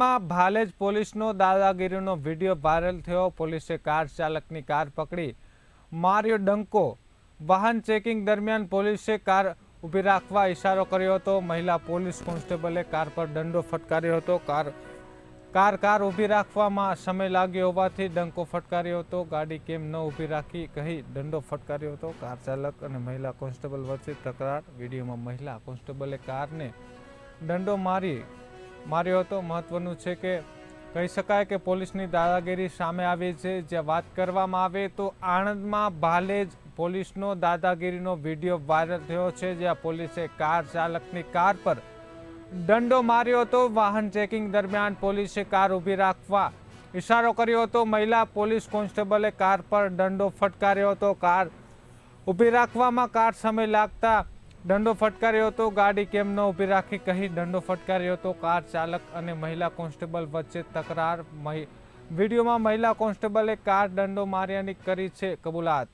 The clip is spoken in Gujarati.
આણંદમાં ભાલેજ પોલીસનો દાદાગીરીનો વીડિયો વાયરલ થયો. પોલીસે કાર ચાલકની કાર પકડી માર્યો ડંકો. વાહન ચેકિંગ દરમિયાન પોલીસે કાર ઊભી રાખવા ઇશારો કર્યો હતો. મહિલા પોલીસ કોન્સ્ટેબલે કાર પર દંડો ફટકાર્યો હતો. કાર કાર કાર ઊભી રાખવામાં સમય લાગ્યો હોવાથી ડંકો ફટકાર્યો હતો. ગાડી કેમ ન ઊભી રાખી કહી દંડો ફટકાર્યો હતો. કાર ચાલક અને મહિલા કોન્સ્ટેબલ વચ્ચે તકરાર. વિડીયોમાં મહિલા કોન્સ્ટેબલે કારને દંડો મારી માર્યો હતો. મહત્વનું છે કે કહી શકાય કે પોલીસની દાદાગીરી સામે આવી છે. જે વાત કરવામાં આવે તો આણંદમાં ભાલે જ પોલીસનો દાદાગીરીનો વીડિયો વાયરલ થયો છે, જ્યાં પોલીસે કાર ચાલકની કાર પર દંડો માર્યો હતો. વાહન ચેકિંગ દરમિયાન પોલીસે કાર ઊભી રાખવા ઇશારો કર્યો હતો. મહિલા પોલીસ કોન્સ્ટેબલે કાર પર દંડો ફટકાર્યો હતો. કાર ઊભી રાખવામાં કાર સમય લાગતા દંડો ફટકાર્યો હતો, ગાડી કેમ ન ઊભી રાખી કહી દંડો ફટકાર્યો હતો. કાર ચાલક અને મહિલા કોન્સ્ટેબલ વચ્ચે તકરાર વિડીયોમાં મહિલા કોન્સ્ટેબલે કાર દંડો માર્યાની કરી છે કબૂલાત.